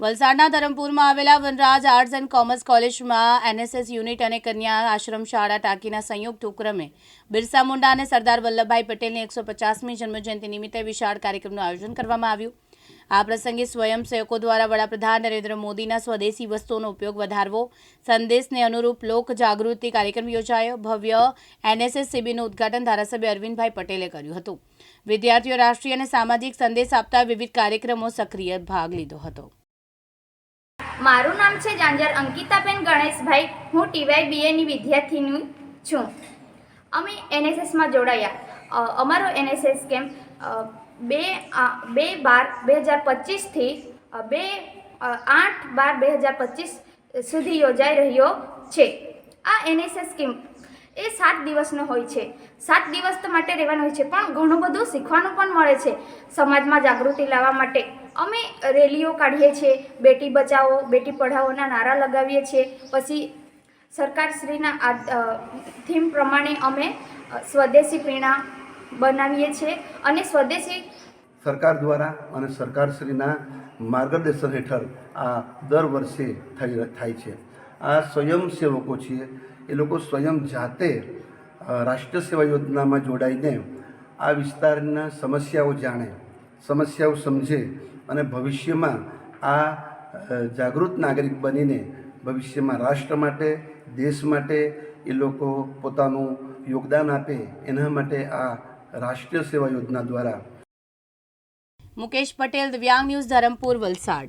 વલસાડના ધરમપુરમાં આવેલા વનરાજ આર્ટ્સ એન્ડ કોમર્સ કોલેજમાં એનએસએસ યુનિટ અને કન્યા આશ્રમ શાળા ટાંકીના સંયુક્ત ઉપક્રમે બિરસા મુંડા અને સરદાર વલ્લભભાઈ પટેલની એકસો પચાસમી જન્મજયંતિ નિમિત્તે વિશાળ કાર્યક્રમનું આયોજન કરવામાં આવ્યું. આ પ્રસંગે સ્વયંસેવકો દ્વારા વડાપ્રધાન નરેન્દ્ર મોદીના સ્વદેશી વસ્તુઓનો ઉપયોગ વધારવો, સંદેશને અનુરૂપ લોક જાગૃતિ કાર્યક્રમ યોજાયો. ભવ્ય એનએસએસ શિબિરનું ઉદઘાટન ધારાસભ્ય અરવિંદભાઈ પટેલે કર્યું હતું. વિદ્યાર્થીઓ રાષ્ટ્રીય અને સામાજિક સંદેશ આપતા વિવિધ કાર્યક્રમો સક્રિય ભાગ લીધો હતો. મારું નામ છે જાંજર અંકિતાબેન ગણેશભાઈ. હું ટીવાય બીએની વિદ્યાર્થીની છું. અમે એનએસએસમાં જોડાયા. અમારો એનએસએસ કેમ્પ બે બે બાર બે હજાર પચીસથી બે આઠ બાર બે હજાર પચીસ સુધી યોજાઈ રહ્યો છે. આ એનએસએસ કેમ્પ એ સાત દિવસનો હોય છે. સાત દિવસ તો માટે રહેવાનું હોય છે, પણ ઘણું બધું શીખવાનું પણ મળે છે. સમાજમાં જાગૃતિ લાવવા માટે અમે રેલીઓ કાઢીએ છીએ, બેટી બચાવો, બેટી પઢાઓના નારા લગાવીએ છીએ. પછી સરકારશ્રીના આ થીમ પ્રમાણે અમે સ્વદેશી પીણા બનાવીએ છીએ અને સ્વદેશી સરકાર દ્વારા અને સરકારશ્રીના માર્ગદર્શન હેઠળ આ દર વર્ષે થાય છે. આ સ્વયંસેવકો છે એ લોકો સ્વયં જાતે રાષ્ટ્ર સેવા યોજનામાં જોડાઈને આ વિસ્તારના સમસ્યાઓ જાણે, સમસ્યાઓ સમજે અને ભવિષ્યમાં આ જાગૃત નાગરિક બનીને ભવિષ્યમાં રાષ્ટ્ર માટે, દેશ માટે એ લોકો પોતાનું યોગદાન આપે એના માટે આ રાષ્ટ્રીય સેવા યોજના દ્વારા. મુકેશ પટેલ, દિવ્યાંગ ન્યૂઝ ધરમપુર, વલસાડ.